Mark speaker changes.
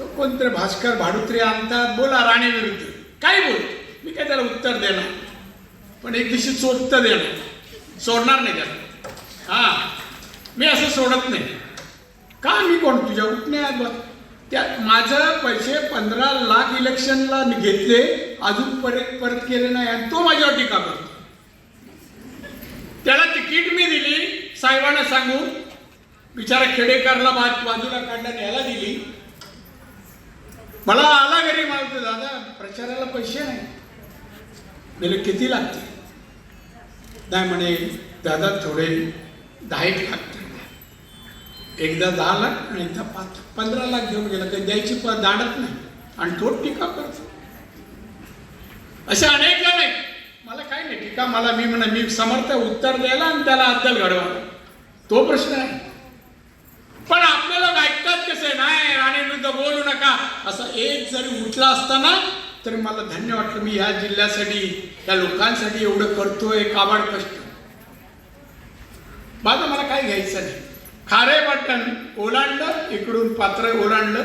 Speaker 1: तो कोणतरी भास्कर भाडुत्रे आणतात बोला राणेविरुद्ध काय बोल? मी काय त्याला उत्तर देणार? पण एक दिवशी चोरत देणार. सोडणार नाही त्याला. हा. मी असं सोडत नाही. का मी कोण? तुझ्या उठण्यात बघ. त्या माझं पैसे पंधरा लाख इलेक्शनला मी घेतले अजून परत परत केले नाही आणि तो माझ्यावर टीका करतो. त्याला तिकीट मी दिली. साहेबांना सांगून बिचारा खेडेकरला बाजूला काढण्यात याला दिली. मला आला घरी मला दादा प्रचाराला पैसे नाही. म्हणजे किती लागते नाही म्हणे दादा थोडे दहा एक लाख एकदा दहा लाख आणि एकदा पाच पंधरा लाख घेऊन गेला काही द्यायची प दाडत नाही. आणि तो टीका करतो. असे अनेक जण आहेत. मला काय नाही टीका मला मी म्हणा मी समर्थ उत्तर द्यायला आणि त्याला अद्दल घडवा तो प्रश्न आहे. पण आपल्याला ऐकतात कसं नाही राणे विरुद्ध बोलू नका असं एक जरी उठला असताना तर मला धन्य वाटलं मी ह्या जिल्ह्यासाठी या लोकांसाठी एवढं करतोय काबाड कष्ट. माझं मला काय घ्यायचं नाही. खारे बटन ओलांडलं इकडून पात्र ओलांडलं.